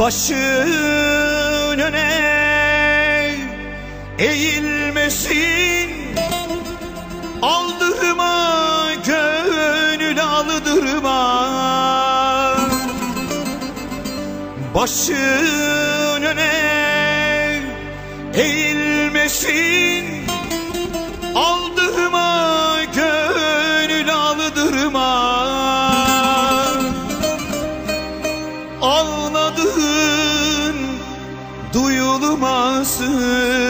Başın öne eğilmesin. Aldırma gönül aldırma. Başın öne eğilmesin. Aldırma gönül aldırma. Ağladın duyulmasın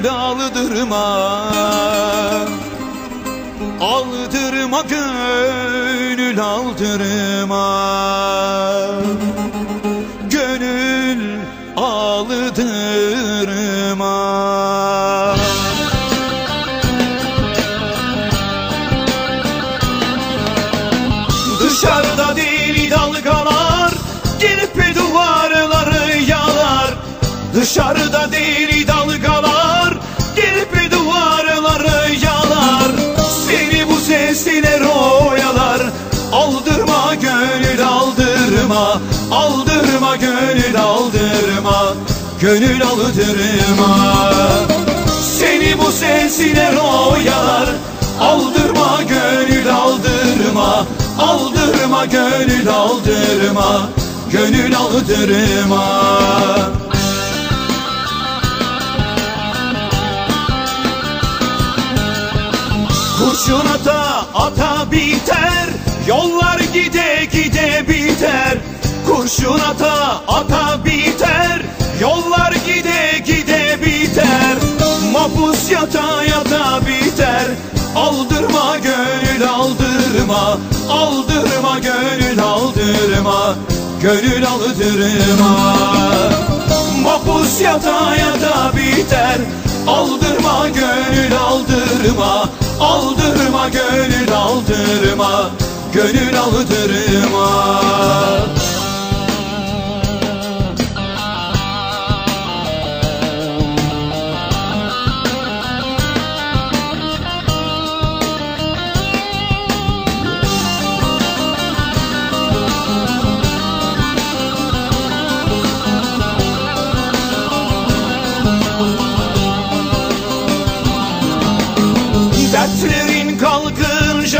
aldırma Aldırma gönül aldırma Gönül aldırma Dışarıda deli dalgalar Gelip duvarları yalar. Dışarıda deli Gönül aldırma Seni bu sesler oyalar Aldırma gönül aldırma Aldırma gönül aldırma Gönül aldırma. Kurşun ata ata biter Yollar gide gide biter. Kurşun ata ata biter Yollar gide gide biter Mapus yata yata biter. Aldırma gönül aldırma Aldırma gönül aldırma Gönül aldırma. Mapus yata yata biter Aldırma gönül aldırma Aldırma gönül aldırma Gönül aldırma